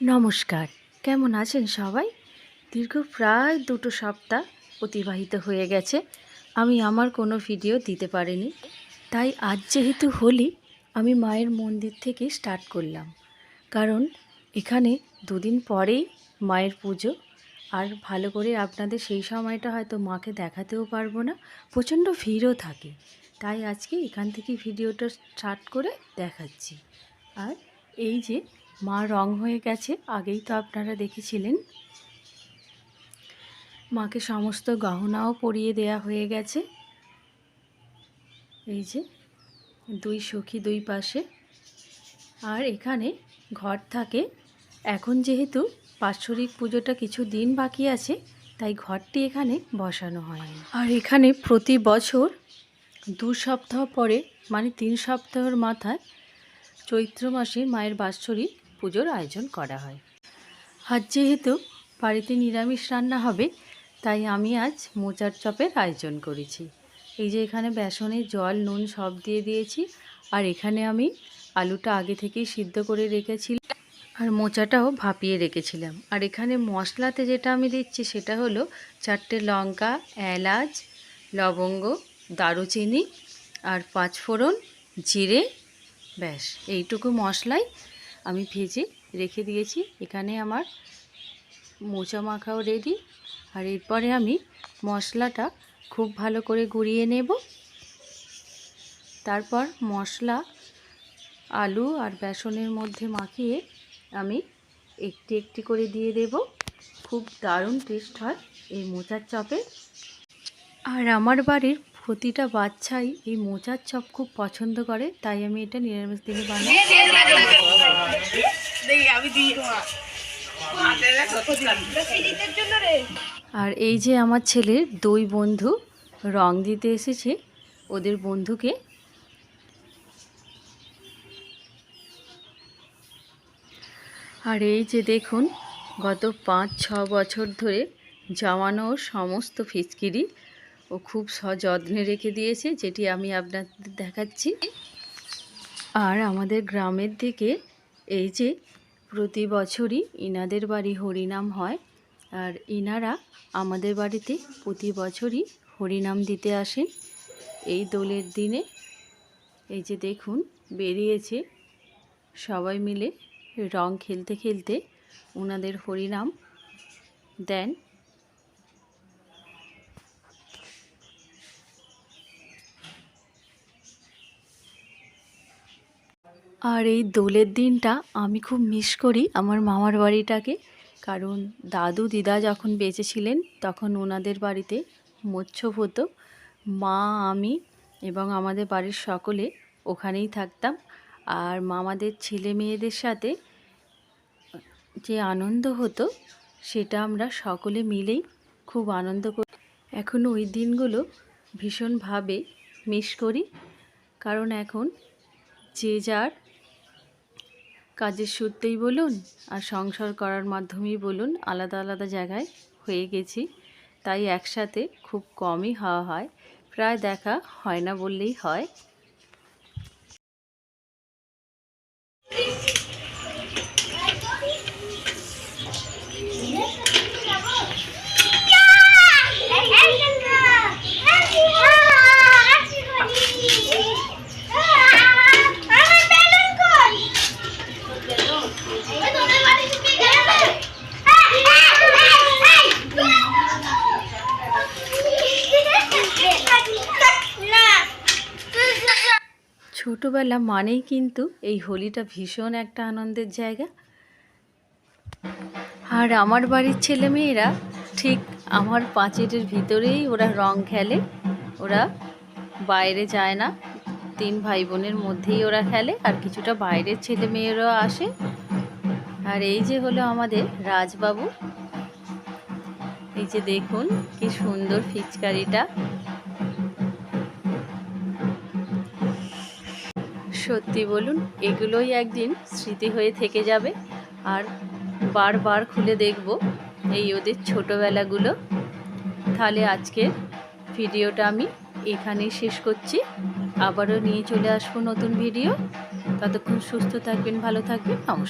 নমস্কার। কেমন আছেন সবাই? দীর্ঘ প্রায় দুটো সপ্তাহ অতিবাহিত হয়ে গেছে। আমি আমার কোনো ভিডিও দিতে পারিনি। তাই আজ যেহেতু হোলি, আমি মায়ের মন্দির থেকে স্টার্ট করলাম। কারণ এখানে দুদিন পরেই মায়ের পুজো। আর ভালো করে আপনাদের সেই সময়টা হয়তো মাকে দেখাতেও পারব না। প্রচণ্ড ভিড়ও থাকে। তাই আজকে এখান থেকে ভিডিওটা স্টার্ট করে দেখাচ্ছি। আর এই যে মা রং হয়ে গেছে, আগেই তো আপনারা দেখেছিলেন। মাকে সমস্ত গহনাও পরিয়ে দেয়া হয়ে গেছে। এই যে, দুই সখী দুই পাশে। আর এখানে ঘর থাকে। এখন যেহেতু বাৎসরিক পুজোটা কিছু দিন বাকি আছে, তাই ঘরটি এখানে বসানো হয় আর এখানে প্রতি বছর দু সপ্তাহ পরে মানে তিন সপ্তাহের মাথায় চৈত্র মাসে মায়ের বাৎসরিক পুজোর আয়োজন করা হয়। আজ যেহেতু বাড়িতে নিরামিষ রান্না হবে, তাই আমি আজ মোচার চপের আয়োজন করেছি। এই যে এখানে বেসনের জল, নুন সব দিয়ে দিয়েছি, আর এখানে আমি আলুটা আগে থেকেই সিদ্ধ করে রেখেছিলাম আর মোচাটাও ভাপিয়ে রেখেছিলাম। আর এখানে মশলাতে যেটা আমি দিচ্ছি সেটা হলো চারটে লঙ্কা, এলাচ, লবঙ্গ, দারুচিনি আর পাঁচফোড়ন, জিরে, ব্যাস। এইটুকু মশলাই আমি ভেজে রেখে দিয়েছি। এখানে আমার মোচা মাখাও রেডি আর এরপরে আমি মশলাটা খুব ভালো করে গুঁড়িয়ে নেব। তারপর মশলা, আলু আর বেসনের মধ্যে মাখিয়ে আমি একটি একটি করে দিয়ে দেব। খুব দারুণ টেস্ট হয় এই মোচার চপে। আর আমার বাড়ির প্রতিটা বাচ্চাই এই মোচার চপ খুব পছন্দ করে, তাই আমি এটা নিরামিষ দিনে বানাই। আর এই যে আমার ছেলের দুই বন্ধু রং দিতে এসেছে, ওদের বন্ধুকে আর এই যে দেখুন, গত পাঁচ ছ বছর ধরে জমানো সমস্ত ফিচকিরি ও খুব সযত্নে রেখে দিয়েছে, যেটি আমি আপনাদের দেখাচ্ছি। আর আমাদের গ্রামের দিকে এই যে প্রতি বছরই ইনাদের বাড়ি হরিনাম হয়, আর ইনারা আমাদের বাড়িতে প্রতি বছরই হরিনাম দিতে আসেন। এই দোলের দিনে এই যে দেখুন, বেরিয়েছে সবাই মিলে রং খেলতে খেলতে ওনাদের হরিনাম দেন। আর এই দোলের দিনটা আমি খুব মিস করি আমার মামার বাড়িটাকে। কারণ দাদু দিদা যখন বেঁচে ছিলেন তখন ওনাদের বাড়িতে মোচ্ছব হতো। মা, আমি এবং আমাদের বাড়ির সকলে ওখানেই থাকতাম। আর মামাদের ছেলে মেয়েদের সাথে যে আনন্দ হতো, সেটা আমরা সকলে মিলেই খুব আনন্দ করি। এখন ওই দিনগুলো ভীষণভাবে মিস করি। কারণ এখন যে যার কাজের সূত্রেই বলুন আর সংসার করার মাধ্যমেই বলুন আলাদা আলাদা জায়গায় হয়ে গেছি। তাই একসাথে খুব কমই হওয়া হয়। প্রায় দেখা হয় না বললেই হয়। ছোটোবেলা মানেই কিন্তু এই হোলিটা ভীষণ একটা আনন্দের জায়গা। আর আমার বাড়ির ছেলেমেয়েরা ঠিক আমার পাঁচেটের ভিতরেই ওরা রং খেলে, ওরা বাইরে যায় না। তিন ভাই বোনের মধ্যেই ওরা খেলে, আর কিছুটা বাইরের ছেলে মেয়েরাও আসে। আর এই যে হলো আমাদের রাজবাবু। এই যে দেখুন, কি সুন্দর ফিচকারিটা। সত্যি বলুন, এগুলোই একদিন স্মৃতি হয়ে থেকে যাবে। আর বারবার খুলে দেখব এই ওদের ছোটোবেলাগুলো। তাহলে আজকের ভিডিওটা আমি এখানেই শেষ করছি। আবারও নিয়ে চলে আসব নতুন ভিডিও। ততক্ষণ সুস্থ থাকবেন, ভালো থাকবেন, নমস্কার।